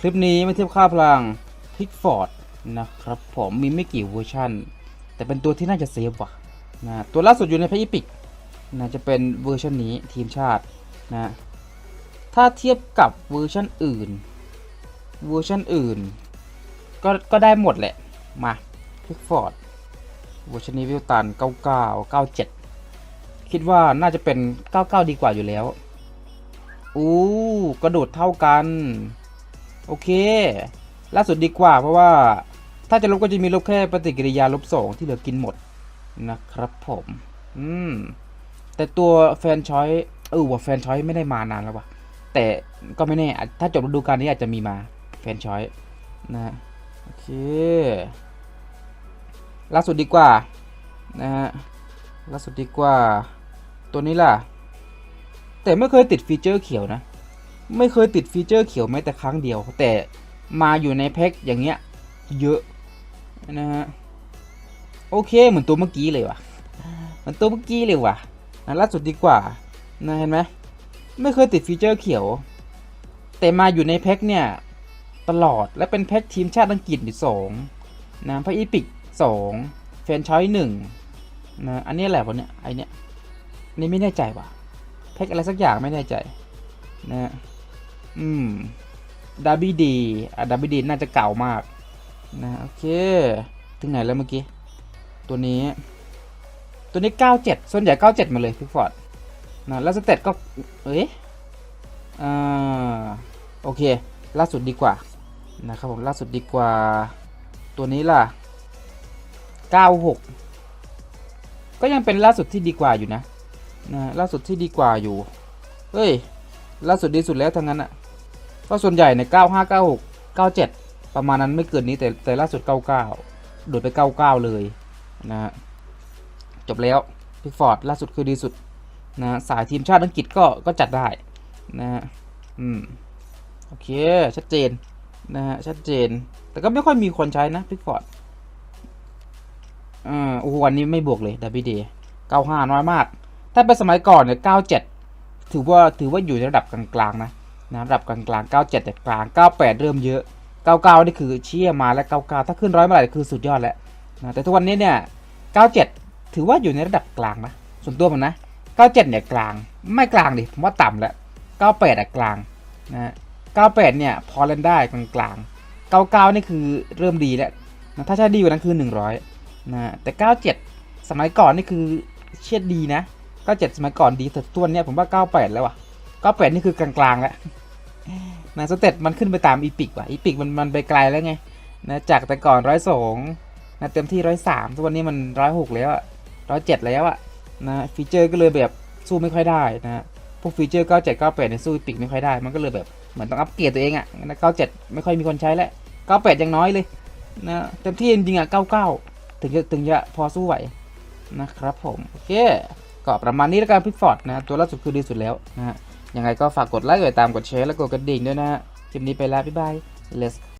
คลิปนี้มาเทียบค่าพลัง Pickford นะครับผมมีไม่กี่เวอร์ชันแต่เป็นตัวที่น่าจะเซฟว่ะนะตัวล่าสุดอยู่ในพ a อีพิกนะจะเป็นเวอร์ชันนี้ทีมชาตินะถ้าเทียบกับเวอร์ชันอื่น เวอร์ชันอื่น ก็ก็ได้หมดแหละ มาพิกฟอร์ดเวอร์ชันนี้วิวตัน 99 97 คิดว่าน่าจะเป็น 99 ดีกว่าอยู่แล้ว อู้กระโดดเท่ากัน โอเค ล่าสุดดีกว่าเพราะว่าถ้าจะลบก็จะมีลบแค่ปฏิกิริยาลบสองที่เหลือกินหมดนะครับผม อืม แต่ตัวแฟนชอยเออว่าแฟนชอยไม่ได้มานานแล้วว่ะแต่ก็ไม่แน่ ถ้าจบฤดูกาลนี้อาจจะมีมาแฟนชอยนะโอเค ล่าสุดดีกว่านะฮะล่าสุดดีกว่า ตัวนี้ล่ะ แต่ไม่เคยติดฟีเจอร์เขียวนะ ไม่เคยติดฟีเจอร์เขียวแม้แต่ครั้งเดียว แต่มาอยู่ในแพ็คอย่างเงี้ยเยอะนะฮะโอเคเหมือนตัวเมื่อกี้เลยว่ะเหมือนตัวเมื่อกี้เลยว่ะนล่าสุดดีกว่านะเห็นไหมไม่เคยติดฟีเจอร์เขียว แต่มาอยู่ในแพ็คเนี่ยตลอดและเป็นแพ็คทีมชาติอังกฤษอีกสองนะพระอีพิกสองแฟนชอยหนึ่งนะอันนี้แหละวะเนี่ยไอเนี้ยนนี่ไม่แน่ใจว่ะแพ็คอะไรสักอย่างไม่แน่ใจนะ อืมดาร์บี้ดีอะดาร์บี้ดีน่าจะเก่ามาก นะโอเค ถึงไหนแล้วเมื่อกี้ ตัวนี้ ตัวนี้ 97 ส่วนใหญ่ 97 มาเลยพิกฟอร์ดนะแล้วสเตตก็ เอ้ยอ่าโอเค ล่าสุดดีกว่า นะครับผม ล่าสุดดีกว่า ตัวนี้ล่ะ 96ก็ยังเป็นล่าสุดที่ดีกว่าอยู่นะนะ ล่าสุดที่ดีกว่าอยู่ เฮ้ย ล่าสุดดีสุดแล้วทั้งนั้นอะ ก็ส่วนใหญ่ใน 95 96 97 ประมาณนั้นไม่เกินนี้แต่แต่ล่าสุด 99 โดดไป 99 เลยนะฮะจบแล้วพิกฟอร์ดล่าสุดคือดีสุดนะฮะสายทีมชาติอังกฤษก็ก็จัดได้นะฮะอืมโอเค ชัดเจนนะฮะชัดเจน แต่ก็ไม่ค่อยมีคนใช้นะพิกฟอร์ดอ่าโอ้วันนี้ไม่บวกเลยดับบิเด95น้อยมาก ถ้าเป็นสมัยก่อนเนี่ย97ถือว่าถือว่าอยู่ในระดับกลางๆนะ นะระดับกลางกลาง97แต่กลาง 98 เริ่มเยอะ 99 นี่คือเชี่ยมาแล้ว 99 ถ้าขึ้นร้อยเมื่อไหร่คือสุดยอดแล้วนะแต่ทุกวันนี้เนี่ย 97 ถือว่าอยู่ในระดับกลางนะส่วนตัวผมนะ 97 เนี่ยกลางไม่กลางดิผมว่าต่ำแล้ว 98 อะกลางนะ98 เนี่ยพอเล่นได้กลางกลาง99 นี่คือเริ่มดีแล้วนะถ้าใช้ดีกว่านั้นคือ 100นะแต่ 97 สมัยก่อนนี่คือเชียดดีนะ 97 สมัยก่อนดีแต่ตัวเนี้ยผมว่า 98 แล้วอะ ก็แปดนี่คือกลางๆแล้วนะสเต็ปมันขึ้นไปตามอีพิกว่ะอีพิกมันมันไปไกลแล้วไงนะจากแต่ก่อนร้อยสองนะเต็มที่ร้อยสามทุกวันนี้มันร้อยหกแล้วอะร้อยเจ็ดแล้วอะนะฟีเจอร์ก็เลยแบบสู้ไม่ค่อยได้นะพวกฟีเจอร์เก้าเจ็ดเก้าแปดเนี่ยสู้อีพิกไม่ค่อยได้ มันก็เลยแบบเหมือนต้องอัปเกรดตัวเองอะนะเก้าเจ็ดไม่ค่อยมีคนใช้แล้วเก้าแปดยังน้อยเลยนะเต็มที่จริงๆอะเก้าเก้าถึงจะถึงจะพอสู้ไหวนะครับผมโอเคก็ประมาณนี้แล้วกันพิกฟอร์ดนะตัวล่าสุดคือดีสุดแล้วนะฮะ ยังไงก็ฝากกดไลค์กดติดตามกดแชร์และกดกระดิ่งด้วยนะฮะคลิปนี้ไปแล้วบ๊ายบาย let's